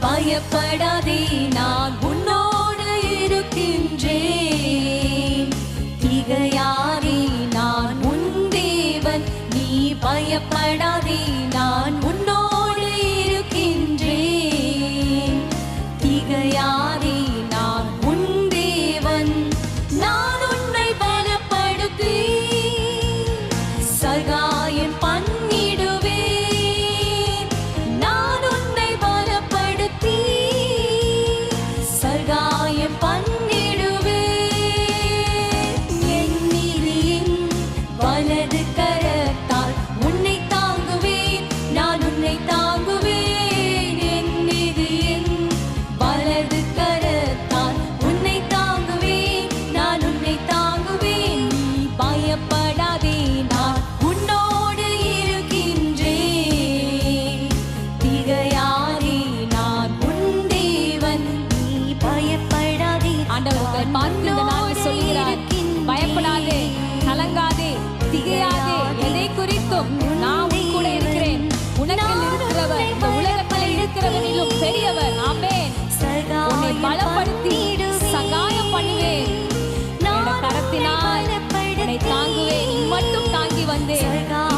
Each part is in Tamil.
பயப்படாதே நான் உன்னோடு இருக்கின்றேன். திகையாரே நான் உன் தேவன். நீ பயப்படாதே நான் ஆண்டவர் உங்களை பார்க்கிறார் சொல்கிறார் பயப்படாதே கலங்காதே திகையாதே. எதை குறித்தும் நான் உன் கூட இருக்கிறேன். உனக்கில் இருக்கிறவர் இந்த உலகத்தில் இருக்கிறவனிலும் பெரியவர். ஆமே உன்னை பலப்படுத்தி சகாயம் பண்ணுவேன். கரத்தினால் உன்னை தாங்குவேன். மட்டும் தாங்கி வந்தேன்.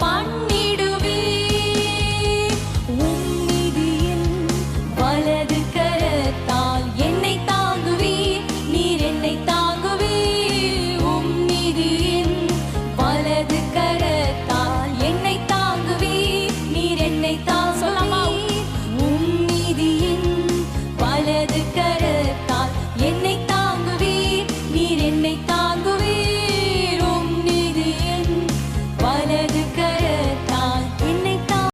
还。